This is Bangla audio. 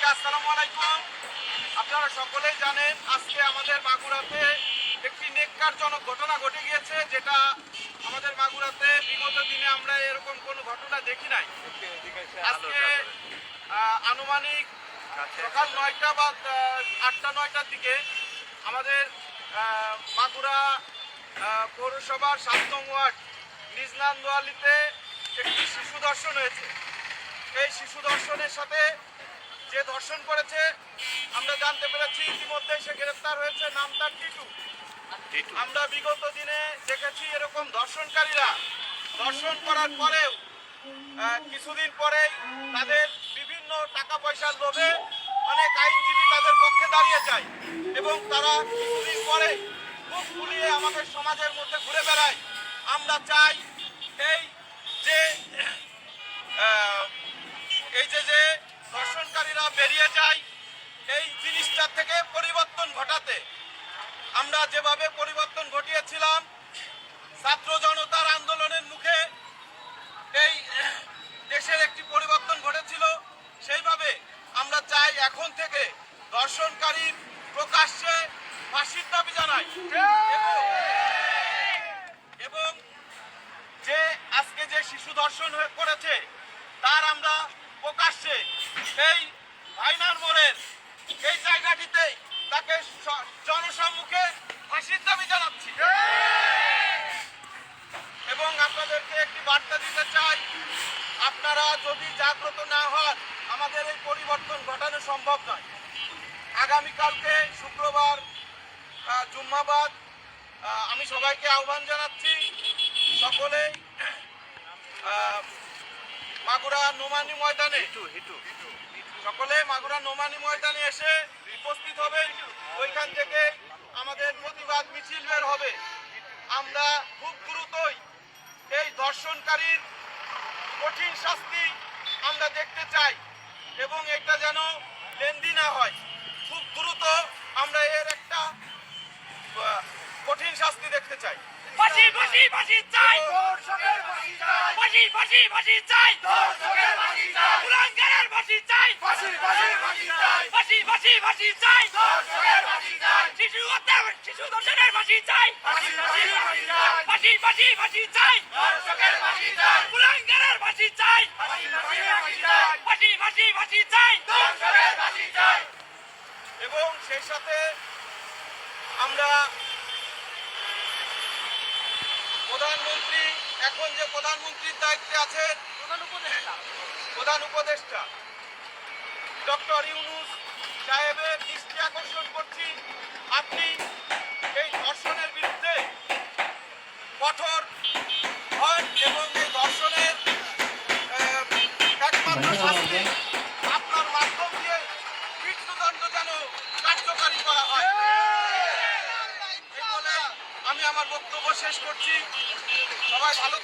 সবাইকে আসসালামু আলাইকুম। আপনারা সকলেই জানেন আজকে আমাদের মাগুরাতে একটি নেককারজনক ঘটনা ঘটে গিয়েছে যেটা আমাদের মাগুরাতে বিগত দিনে আমরা এরকম কোনো ঘটনা দেখি নাই। আজকে আনুমানিক সকাল নয়টা বা আটটা নয়টার দিকে আমাদের মাগুরা পৌরসভার সাত নং ওয়ার্ড নিজনান্দোয়ালিতে একটি শিশু দর্শন হয়েছে। এই শিশু দর্শনের সাথে যে ধর্ষণ করেছে আমরা জানতে পেরেছি ইতিমধ্যে সে গ্রেফতার হয়েছে নাম তার টিটু। আমরা বিগত দিনে দেখেছি এরকম ধর্ষণকারীরা। ধর্ষণ করার পরেও কিছুদিন পরেই তাদের বিভিন্ন টাকা পয়সার লোভে অনেক আইনজীবী তাদের পক্ষে দাঁড়িয়ে যায় এবং তারা কিছুদিন পরে মুখ ফুলিয়ে আমাদের সমাজের মধ্যে ঘুরে বেড়ায়। আমরা চাই এই যে এই যে যে ধর্ষণকারীরা বেরিয়ে যায় এই জিনিসটা থেকে পরিবর্তন ঘটাতে। আমরা যেভাবে পরিবর্তন ঘটিয়েছিলাম, ছাত্র জনতার আন্দোলনের মুখে এই দেশের একটি পরিবর্তন ঘটেছিল। সেইভাবে আমরা চাই এখন থেকে দর্শনকারীর প্রকাশ্যে ফাঁসির দাবি জানাই এবং- যে আজকে যে শিশু দর্শন হয়ে করেছে তার আমরা প্রকাশ্যে এই ভাইনার মোড়ের এই জায়গাটিতে তাকে জনসম্মুখে ফাঁসির দাবি জানাচ্ছি। এবং আপনাদেরকে একটি বার্তা দিতে চাই, আপনারা যদি জাগ্রত না হন, আমাদের এই পরিবর্তন ঘটানো সম্ভব নয়। আগামীকালকে শুক্রবার জুম্মাবাদ আমি সবাইকে আহ্বান জানাচ্ছি, সকলেই মাগুরা নোমানি ময়দানে। সকলে মাগুরা নোমানি ময়দানে এসে উপস্থিত হবে। ওইখান থেকে আমাদের প্রতিবাদ মিছিল বের হবে। আমরা খুব দ্রুতই এই দর্শনকারীর কঠিন শাস্তি আমরা দেখতে চাই এবং এটা যেন লেন্দি না হয়। খুব দ্রুত আমরা এর একটা কঠিন শাস্তি দেখতে চাই। ফাঁসি ফাঁসি ফাঁসি চাই ফাঁসি ফাঁসি ফাঁসি চাই কুলাঙ্গারের ফাঁসি চাই ফাঁসি ফাঁসি ফাঁসি চাই শিশু হত্যা শিশু দর্শনের ফাঁসি চাই ফাঁসি ফাঁসি ফাঁসি চাই কুলাঙ্গারের ফাঁসি চাই ফাঁসি ফাঁসি ফাঁসি চাই এবং সেই সাথে আমরা প্রধানমন্ত্রী এখন যে প্রধানমন্ত্রীর দায়িত্বে আছেন প্রধান উপদেষ্টা। প্রধান উপদেষ্টা ডক্টর ইউনুস সাহেবের দৃষ্টি আকর্ষণ করছি। আপনি এই ধর্ষণের বিরুদ্ধে কঠোর হন এবং এই ধর্ষণের আহ, একমাত্র শাস্তি আপনার মাধ্যম দিয়ে মৃত্যুদণ্ড যেন কার্যকারী করা হয় এই বলে আমি আমার বক্তব্য শেষ করছি সবাই ভালো।